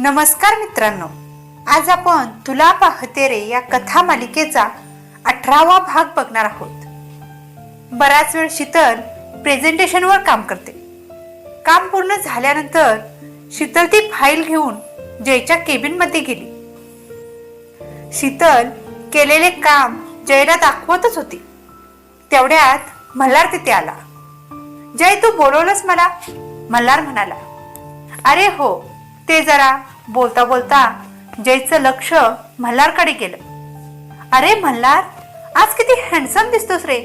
नमस्कार मित्रांनो आज आपण तुला पाहते रे या कथा मालिकेचा अठरावा भाग बघणार आहोत. बराच वेळ शीतल प्रेझेंटेशनवर काम करते. काम पूर्ण झाल्यानंतर शीतल ती फाईल घेऊन जयच्या केबिनमध्ये गेली. शीतल केलेले काम जयला दाखवतच होती. तेवढ्यात मल्हार तिथे आला. जय तू बोलवलंस मला? मल्हार म्हणाला. अरे हो ते जरा बोलता बोलता जयचं लक्ष मल्हारकडे गेलं. अरे मल्हार आज किती हँडसम दिसतोस रे.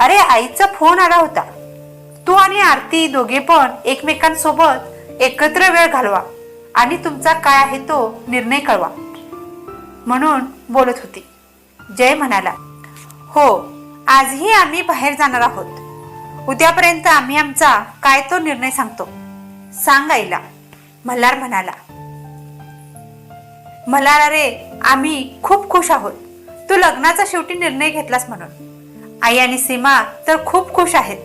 अरे आईचा फोन आला होता. तू आणि आरती दोघे पण एकमेकांसोबत एकत्र वेळ घालवा आणि तुमचा काय आहे तो निर्णय कळवा. म्हणून बोलत होती. जय म्हणाला हो आजही आम्ही बाहेर जाणार आहोत. उद्यापर्यंत आम्ही आमचा काय तो निर्णय सांगतो. सांग आईला. मल्हार म्हणाला मल्हार अरे आम्ही खूप खुश आहोत. तू लग्नाचा शेवटी निर्णय घेतलास म्हणून. आई आणि सीमा तर खूप खुश आहेत.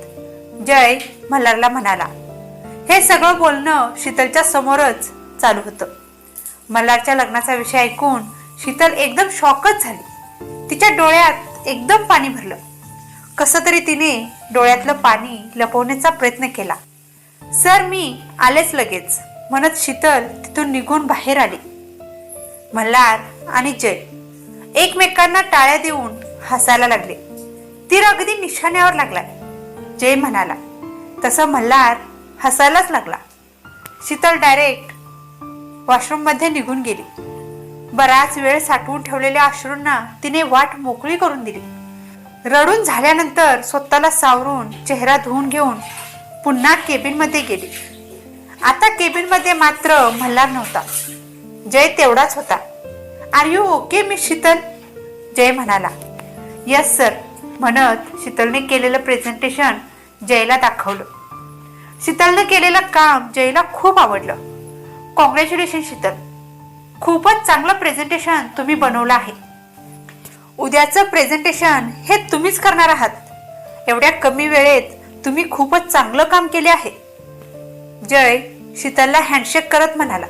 जय मल्हारला म्हणाला. हे सगळं बोलणं शीतलच्या समोरच चालू होतं. मल्हारच्या लग्नाचा विषय ऐकून शीतल एकदम शॉकच झाली. तिच्या डोळ्यात एकदम पाणी भरलं. कसं तरी तिने डोळ्यातलं पाणी लपवण्याचा प्रयत्न केला. सर मी आलेच लगेच. म्हणत शीतल तिथून निघून बाहेर आली. मल्हार आणि जय एकमेकांना टाळ्या देऊन हसायला लागले. तीर अगदी निशाण्यावर लागला. जय म्हणाला तसं मल्हार हसायलाच लागला. शीतल डायरेक्ट वॉशरूममध्ये निघून गेली. बराच वेळ साठवून ठेवलेल्या अश्रूंना तिने वाट मोकळी करून दिली. रडून झाल्यानंतर स्वतःला सावरून चेहरा धुवून घेऊन पुन्हा केबिनमध्ये गेली. आता केबिनमध्ये मात्र मल्हार नव्हता. जय तेवढाच होता. आर यू ओके मी शीतल जय म्हणाला. यस सर म्हणत शीतलने केलेलं प्रेझेंटेशन जयला दाखवलं. शीतलनं केलेलं काम जयला खूप आवडलं. कॉंग्रॅच्युलेशन शीतल खूपच चांगलं प्रेझेंटेशन तुम्ही बनवलं आहे. उद्याचं प्रेझेंटेशन हे तुम्हीच करणार आहात. एवढ्या कमी वेळेत तुम्ही खूपच चांगलं काम केले आहे. जय शीतलला हँडशेक करत म्हणाला.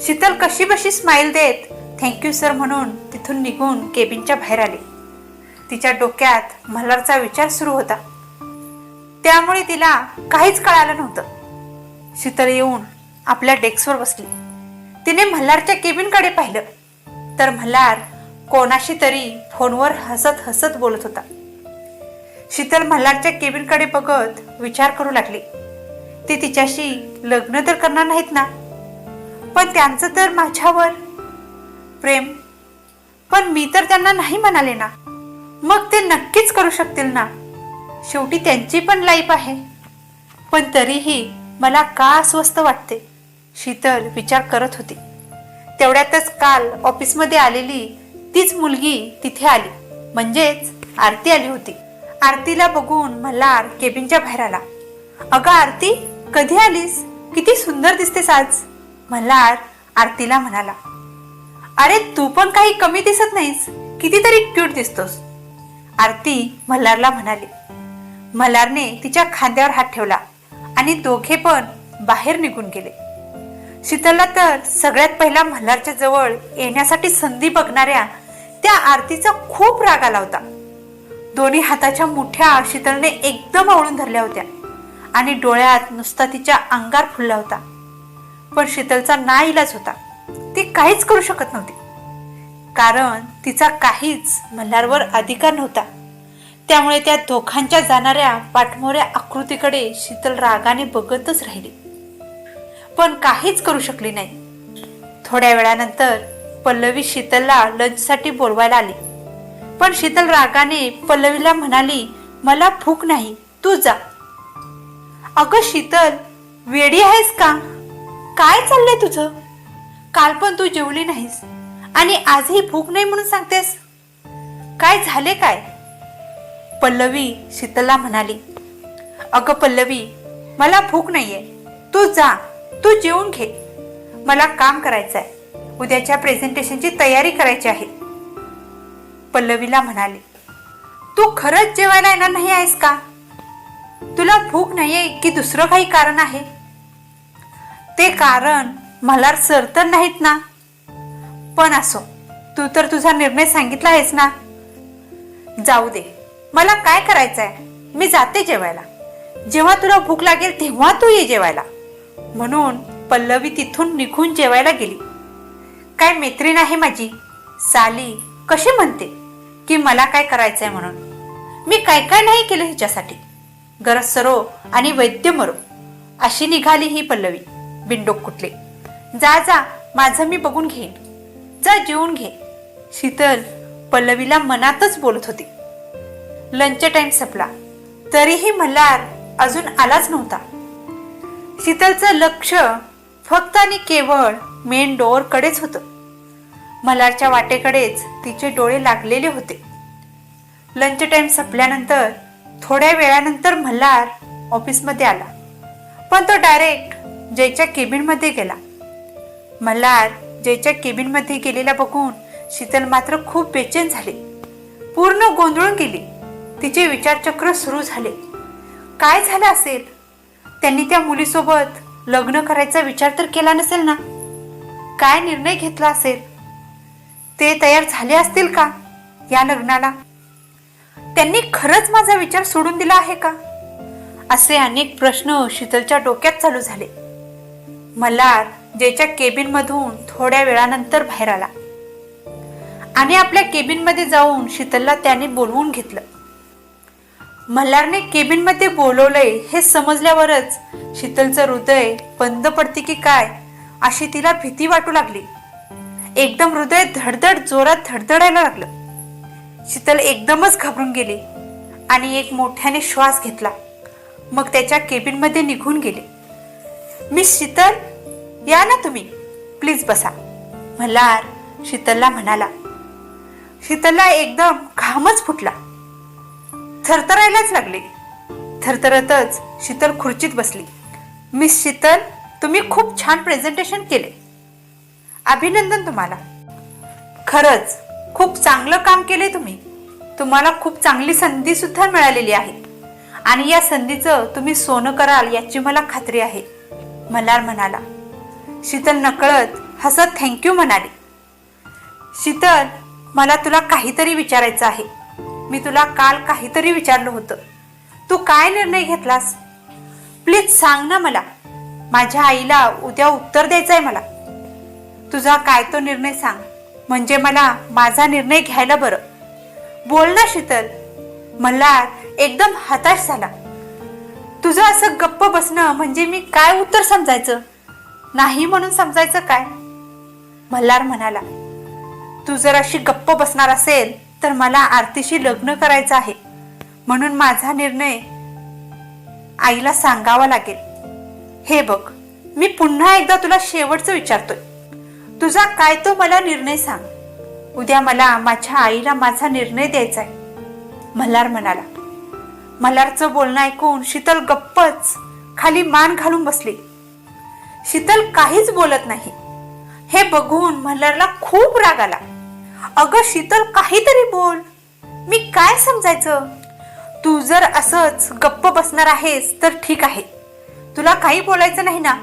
शीतल कशी बशी स्माईल देत थँक्यू सर म्हणून तिथून निघून केबिनच्या बाहेर आली. तिच्या डोक्यात मल्हारचा विचार सुरू होता. त्यामुळे तिला काहीच कळालं नव्हतं. शीतल येऊन आपल्या डेस्कवर बसली. तिने मल्हारच्या केबिनकडे पाहिलं. तर मल्हार कोणाशी तरी फोनवर हसत हसत बोलत होता. शीतल मल्हारच्या केबिनकडे बघत विचार करू लागली. ते तिच्याशी लग्न तर करणार नाहीत ना. पण त्यांचं तर माझ्यावर प्रेम. पण मी तर त्यांना नाही म्हणाले ना. मग ते नक्कीच करू शकतील ना. शेवटी त्यांची पण लाईफ आहे. पण तरीही मला का अस्वस्थ वाटते शीतल विचार करत होती. तेवढ्यातच काल ऑफिसमध्ये आलेली तीच मुलगी तिथे आली. म्हणजेच आरती आली होती. आरतीला बघून मल्हार केबिनच्या बाहेर आला. अगं आरती कधी आलीस? किती सुंदर दिसतेस आज. मल्हार आरतीला म्हणाला. अरे तू पण काही कमी दिसत नाहीस. कितीतरी क्यूट दिसतोस. आरती मल्हारला म्हणाली. मल्हारने तिच्या खांद्यावर हात ठेवला आणि दोघे पण बाहेर निघून गेले. शीतलला तर सगळ्यात पहिला मल्हारच्या जवळ येण्यासाठी संधी बघणाऱ्या त्या आरतीचा खूप राग आला होता. दोन्ही हाताच्या मुठ्या शीतलने एकदम आवळून धरल्या होत्या. आणि डोळ्यात नुसता तिच्या अंगार फुलला होता. पण शीतलचा ना इलाज होता. ती काहीच करू शकत नव्हती. कारण तिचा काहीच मल्हारवर अधिकार नव्हता. त्यामुळे त्या दोघांच्या जाणाऱ्या पाठमोऱ्या आकृतीकडे शीतल रागाने बघतच राहिली. पण काहीच करू शकली नाही. थोड्या वेळानंतर पल्लवी शीतलला लंचसाठी बोलवायला आली. पण शीतल रागाने पल्लवीला म्हणाली मला भूक नाही तू जा. अगं शीतल वेडी आहेस का? काय चाललंय तुझं? काल पण तू जेवली नाहीस आणि आजही भूक नाही म्हणून सांगतेस. काय झाले काय? पल्लवी शीतलला म्हणाली अगं पल्लवी मला भूक नाहीये. तू जा तू जेवून घे. मला काम करायचं आहे उद्याच्या प्रेझेंटेशनची तयारी करायची आहे. पल्लवीला म्हणाले तू खरंच जेवायला येणार नाही आहेस का? तुला भूक नाहीये की दुसरं काही कारण आहे? ते कारण मला सर तर नाहीत ना. पण असो तू तर तुझा निर्णय सांगितला आहेस ना. जाऊ दे मला काय करायचंय? मी जाते जेवायला. जेव्हा तुला भूक लागेल तेव्हा तू ये जेवायला. म्हणून पल्लवी तिथून निघून जेवायला गेली. काय मैत्रीण आहे माझी? साली कशी म्हणते की मला काय करायचंय म्हणून? मी काय काय नाही केलं हिच्यासाठी? गरज सरो आणि वैद्य मरो. अशी निघाली ही पल्लवी. बिंडोक कुठले? जा जा माझं मी बघून घेईन. जा जेवून घे. शीतल पल्लवीला मनातच बोलत होती. लंच टाइम संपला. तरीही मल्हार अजून आलाच नव्हता. शीतलचं लक्ष फक्त आणि केवळ मेन डोअरकडेच होतं. मल्हारच्या वाटेकडेच तिचे डोळे लागलेले होते. लंच टाइम संपल्यानंतर थोड्या वेळानंतर मल्हार ऑफिसमध्ये आला. पण तो डायरेक्ट जयच्या केबिनमध्ये गेला. मल्हार जयच्या केबिनमध्ये गेलेला बघून शीतल मात्र खूप बेचैन झाली. पूर्ण गोंधळून गेली. तिचे विचारचक्र सुरू झाले. काय झालं असेल? त्यांनी त्या मुलीसोबत लग्न करायचा विचार तर केला नसेल ना? काय निर्णय घेतला असेल? ते तयार झाले असतील का या लग्नाला? त्यांनी खरंच माझा विचार सोडून दिला आहे का? असे अनेक प्रश्न शीतलच्या डोक्यात चालू झाले. मल्हार जेच्या केबिन मधून थोड्या वेळानंतर बाहेर आला. आणि आपल्या केबिनमध्ये जाऊन शीतलला त्याने बोलवून घेतलं. मल्हारने केबिनमध्ये बोलवलंय हे समजल्यावरच शीतलचं हृदय बंद पडते की काय अशी तिला भीती वाटू लागली. एकदम हृदय धडधड जोरात धडधडायला लागलं. शीतल एकदमच घाबरून गेली आणि एक मोठ्याने श्वास घेतला. मग त्याच्या केबिनमध्ये निघून गेली. मिस शीतल या ना तुम्ही. प्लीज बसा. मल्हार शीतलला म्हणाला. शीतलला एकदम घामच फुटला. थरथरायलाच लागले. थरथरतच शीतल खुर्चीत बसली. मिस शीतल तुम्ही खूप छान प्रेझेंटेशन केले. अभिनंदन तुम्हाला. खरंच खूप चांगलं काम केले तुम्ही. तुम्हाला खूप चांगली संधी सुद्धा मिळालेली आहे. आणि या संधीचं तुम्ही सोनं कराल याची मला खात्री आहे. मल्हार म्हणाला. शीतल नकळत हसत थँक्यू म्हणाले. शीतल मला तुला काहीतरी विचारायचं आहे. मी तुला काल काहीतरी विचारलं होतं. तू काय निर्णय घेतलास? प्लीज सांग ना मला. माझ्या आईला उद्या उत्तर द्यायचं आहे मला. तुझा काय तो निर्णय सांग. म्हणजे मला माझा निर्णय घ्यायला बरं. बोल ना शीतल. मल्हार एकदम हताश झाला. तुझं असं गप्प बसणं म्हणजे मी काय उत्तर समजायचं? नाही म्हणून समजायचं काय? मल्हार म्हणाला तू जर अशी गप्प बसणार असेल तर मला आरतीशी लग्न करायचं आहे. म्हणून माझा निर्णय आईला सांगावा लागेल. हे बघ मी पुन्हा एकदा तुला शेवटचं विचारतोय. तुझा काय तो मला निर्णय सांग. उद्या मला माझ्या आईला माझा निर्णय द्यायचा आहे. मल्हार म्हणाला. मल्हारचं बोलणं ऐकून शीतल गप्पच खाली मान घालून बसली. शीतल काहीच बोलत नाही. हे बघून मल्हारला खूप राग आला. अगं शीतल काहीतरी बोल. मी काय समजायचं? तू जर असंच गप्प बसणार आहेस तर ठीक आहे. तुला काही बोलायचं नाही ना?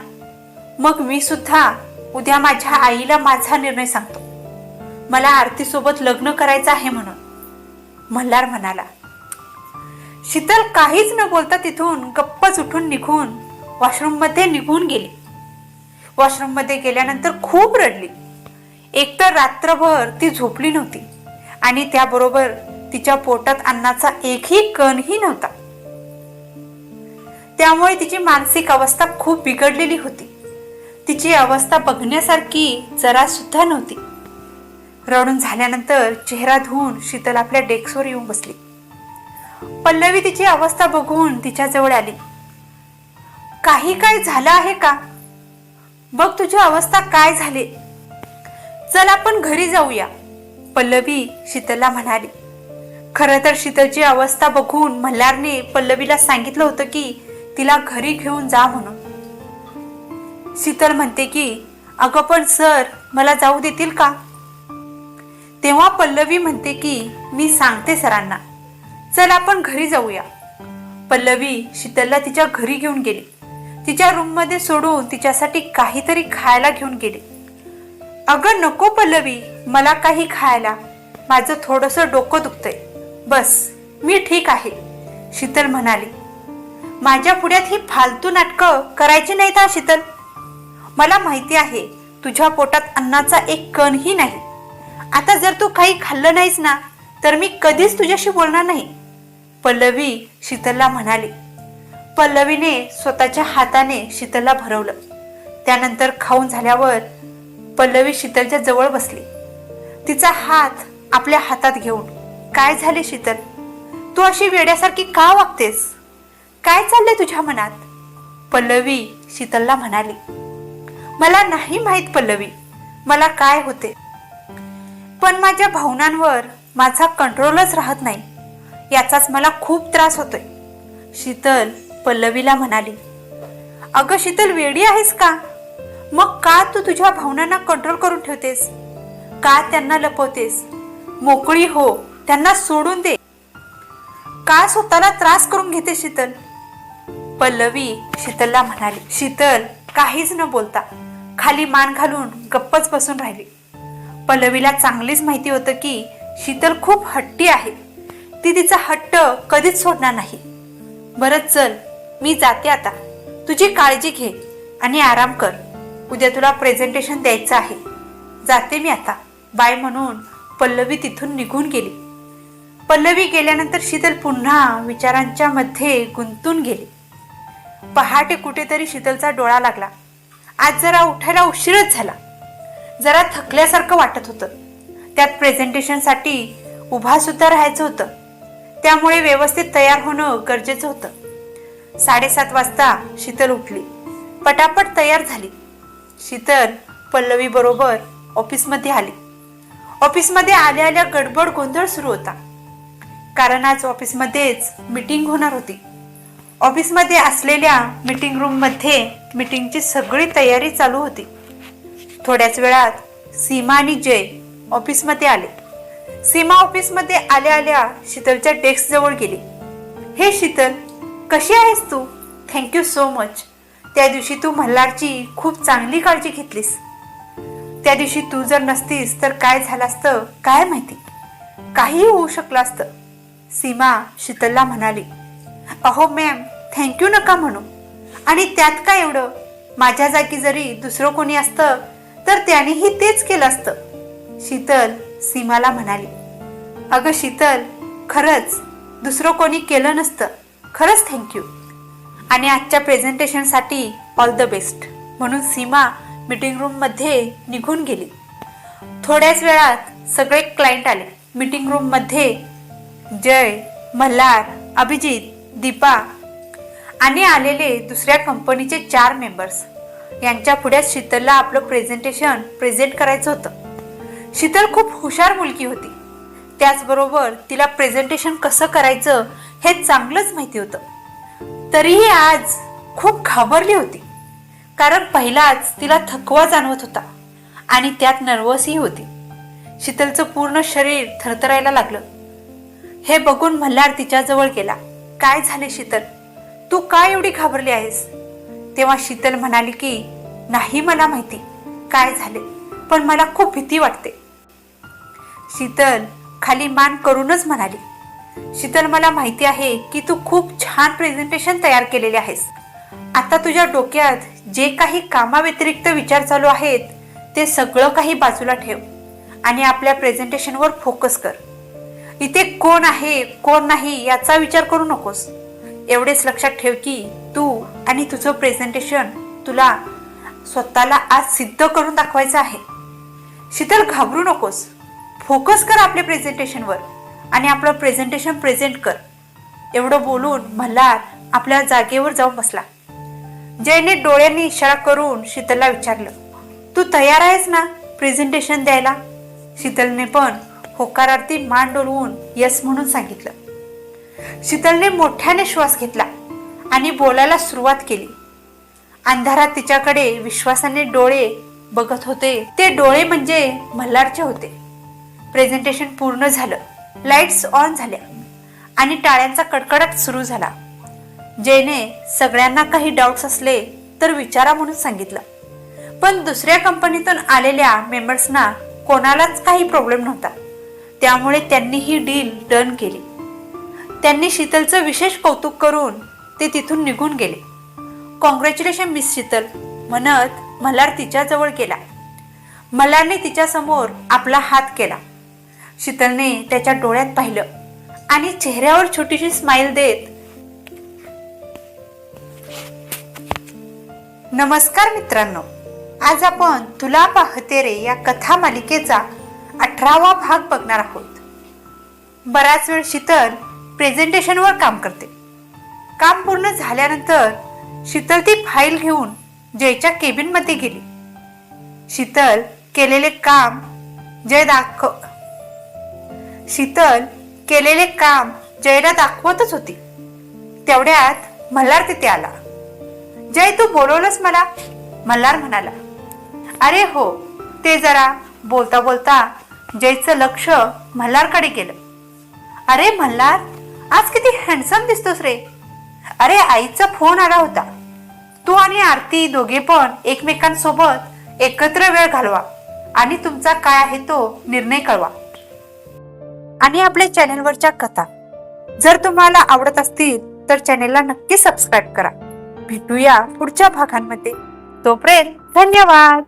मग मी सुद्धा उद्या माझ्या आईला माझा निर्णय सांगतो. मला आरतीसोबत लग्न करायचं आहे म्हणून. मल्हार म्हणाला शीतल काहीच न बोलता तिथून गप्पच उठून निघून वॉशरूममध्ये निघून गेली. वॉशरूममध्ये गेल्यानंतर खूप रडली. एकतर रात्रभर ती झोपली नव्हती आणि त्याबरोबर तिच्या पोटात अन्नाचा एकही कणही नव्हता. त्यामुळे तिची मानसिक अवस्था खूप बिघडलेली होती. तिची अवस्था बघण्यासारखी जरा सुद्धा नव्हती. रडून झाल्यानंतर चेहरा धुवून शीतल आपल्या डेस्कवर येऊन बसली. पल्लवी तिची अवस्था बघून तिच्या जवळ आली. काही काय झालं आहे का? बघ तुझी अवस्था काय झाली. चल आपण घरी जाऊया पल्लवी शीतलला म्हणाली. खरं तर शीतलची अवस्था बघून मल्हारने पल्लवीला सांगितलं होतं की तिला घरी घेऊन जा म्हणून. शीतल म्हणते की अगं पण सर मला जाऊ देतील का? तेव्हा पल्लवी म्हणते की मी सांगते सरांना. चल आपण घरी जाऊया. पल्लवी शीतलला तिच्या घरी घेऊन गेली. तिच्या रूममध्ये सोडून तिच्यासाठी काहीतरी खायला घेऊन गेले. अगं नको पल्लवी मला काही खायला. माझं थोडंसं डोकं दुखतंय. बस मी ठीक आहे शीतल म्हणाली. माझ्या पुढ्यात ही फालतू नाटकं करायची नाहीत हा शीतल. मला माहिती आहे तुझ्या पोटात अन्नाचा एक कणही नाही. आता जर तू काही खाल्लं नाहीस ना तर मी कधीच तुझ्याशी बोलणार नाही. पल्लवी शीतलला म्हणाली. पल्लवीने स्वतःच्या हाताने शीतलला भरवलं. त्यानंतर खाऊन झाल्यावर पल्लवी शीतलच्या जवळ बसली. तिचा हात आपल्या हातात घेऊन काय झाले शीतल? तू अशी वेड्यासारखी का वागतेस? काय चाललंय तुझ्या मनात? पल्लवी शीतलला म्हणाली. मला नाही माहीत पल्लवी. मला काय होते? पण माझ्या भावनांवर माझा कंट्रोलच राहत नाही. याचाच मला खूप त्रास होतोय. शीतल पल्लवीला म्हणाली अगं शीतल वेडी आहेस का? मग का तू तुझ्या भावनांना कंट्रोल करून ठेवतेस? का त्यांना लपवतेस? मोकळी हो त्यांना सोडून दे. का स्वतःला त्रास करून घेते शीतल? पल्लवी शीतलला म्हणाली शीतल काहीच न बोलता. खाली मान घालून गप्पच बसून राहिली. पल्लवीला चांगलीच माहिती होतं की शीतल खूप हट्टी आहे. ती तिचा हट्ट कधीच सोडणार नाही. बरं चल मी जाते आता. तुझी काळजी घे आणि आराम कर. उद्या तुला प्रेझेंटेशन द्यायचं आहे. जाते मी आता. बाय म्हणून पल्लवी तिथून निघून गेली. पल्लवी गेल्यानंतर शीतल पुन्हा विचारांच्या मध्ये गुंतून गेली. पहाटे कुठेतरी शीतलचा डोळा लागला. आज जरा उठायला उशीरच झाला. जरा थकल्यासारखं वाटत होतं. त्यात प्रेझेंटेशनसाठी उभा सुद्धा राहायचं होतं. त्यामुळे व्यवस्थित तयार होणं गरजेचं होतं. साडेसात वाजता शीतल उठली. पटापट तयार झाली. शीतल पल्लवी बरोबर ऑफिसमध्ये आली. ऑफिसमध्ये आल्या आल्या गडबड गोंधळ सुरू होता. कारण आज ऑफिसमध्येच मीटिंग होणार होती. ऑफिसमध्ये असलेल्या मीटिंग रूममध्ये मीटिंगची सगळी तयारी चालू होती. थोड्याच वेळात सीमा आणि जय ऑफिसमध्ये आले. सीमा ऑफिसमध्ये आल्या आल्या शीतलच्या डेस्क जवळ गेली. हे शीतल कशी आहेस तू? थँक्यू सो मच त्या दिवशी तू मल्हारची खूप चांगली काळजी घेतलीस. त्या दिवशी तू जर नसतीस तर काय झालं असतं काय माहिती? काहीही होऊ शकलं असतं. सीमा शीतलला म्हणाली. अहो मॅम थँक्यू नका म्हणू. आणि त्यात काय एवढं? माझ्या जागी जरी दुसरं कोणी असतं तर त्यानेही तेच केलं असतं. शीतल सीमाला म्हणाली. अगं शीतल खरंच दुसरं कोणी केलं नसतं. खरंच थँक्यू आणि आजच्या प्रेझेंटेशनसाठी ऑल द बेस्ट म्हणून सीमा मीटिंग रूममध्ये निघून गेली. थोड्याच वेळात सगळे क्लायंट आले. मीटिंग रूममध्ये जय मल्हार अभिजित दीपा आणि आलेले दुसऱ्या कंपनीचे चार मेंबर्स यांच्या पुढे शीतलला आपलं प्रेझेंटेशन प्रेझेंट करायचं होतं. शीतल खूप हुशार मुलगी होती. त्याचबरोबर तिला प्रेझेंटेशन कसं करायचं हे चांगलंच माहिती होतं. तरीही आज खूप घाबरली होती. कारण पहिलाच तिला थकवा जाणवत होता आणि त्यात नर्वसही होती. शीतलचं पूर्ण शरीर थरथरायला लागलं. हे बघून मल्हार तिच्याजवळ गेला. काय झाले शीतल? तू काय एवढी घाबरली आहेस? तेव्हा शीतल म्हणाली की नाही मला माहिती काय झाले पण मला खूप भीती वाटते. शीतल खाली मान करूनच म्हणाली शीतल मला माहिती आहे की तू खूप छान प्रेझेंटेशन तयार केलेले आहेस. आता तुझ्या डोक्यात जे काही कामाव्यतिरिक्त विचार चालू आहेत ते सगळं काही बाजूला ठेव आणि आपल्या प्रेझेंटेशनवर फोकस कर. इथे कोण आहे कोण नाही याचा विचार करू नकोस. एवढेच लक्षात ठेव की तू आणि तुझं प्रेझेंटेशन तुला स्वतःला आज सिद्ध करून दाखवायचं आहे. शीतल घाबरू नकोस. फोकस कर आपल्या प्रेझेंटेशनवर आणि आपलं प्रेझेंटेशन प्रेझेंट कर. एवढं बोलून मल्हार आपल्या जागेवर जाऊन बसला. जयने डोळ्यांनी इशारा करून शीतलला विचारलं तू तयार आहेस ना प्रेझेंटेशन द्यायला? शीतलने पण होकारार्थी मान डोलवून यस म्हणून सांगितलं. शीतलने मोठ्याने श्वास घेतला आणि बोलायला सुरुवात केली. अंधारात तिच्याकडे विश्वासाने डोळे बघत होते. ते डोळे म्हणजे मल्हारचे होते. प्रेझेंटेशन पूर्ण झालं. लाईट्स ऑन झाल्या आणि टाळ्यांचा कडकडाट सुरू झाला. जयने सगळ्यांना काही डाऊट्स असले तर विचारा म्हणून सांगितलं. पण दुसऱ्या कंपनीतून आलेल्या मेंबर्सना कोणालाच काही प्रॉब्लेम नव्हता. त्यामुळे त्यांनी ही डील डन केली. त्यांनी शीतलचं विशेष कौतुक करून ते तिथून निघून गेले. Congratulation miss Sheetal. म्हणत मल्हार तिच्याजवळ गेला. मल्हारने तिच्यासमोर आपला हात केला. शीतलने त्याच्या डोळ्यात पाहिलं आणि चेहऱ्यावर छोटीशी स्माईल देत नमस्कार मित्रांनो. आज आपण तुला पाहते रे या कथा मालिकेचा अठरावा भाग बघणार आहोत. बराच वेळ शीतल प्रेझेंटेशनवर काम करते. काम पूर्ण झाल्यानंतर शीतल ती फाईल घेऊन जयच्या केबिनमध्ये गेली. शीतल केलेले काम जय दाखव. शीतल केलेले काम जयला दाखवतच होती. तेवढ्यात मल्हार तिथे आला. जय तू बोलवलंस मला? मल्हार म्हणाला. अरे हो ते जरा बोलता बोलता जयचं लक्ष मल्हारकडे गेलं. अरे मल्हार आज किती हँडसम दिसतोस रे. अरे आईचा फोन आला होता. तू आणि आरती दोघे पण एकमेकांसोबत एकत्र वेळ घालवा आणि तुमचा काय आहे तो निर्णय कळवा. आणि आपल्या चॅनेलवरच्या कथा. जर तुम्हाला आवडत असतील तर चॅनेलला नक्की सबस्क्राईब करा. भेटूया पुढच्या भागांमध्ये. तोपर्यंत धन्यवाद!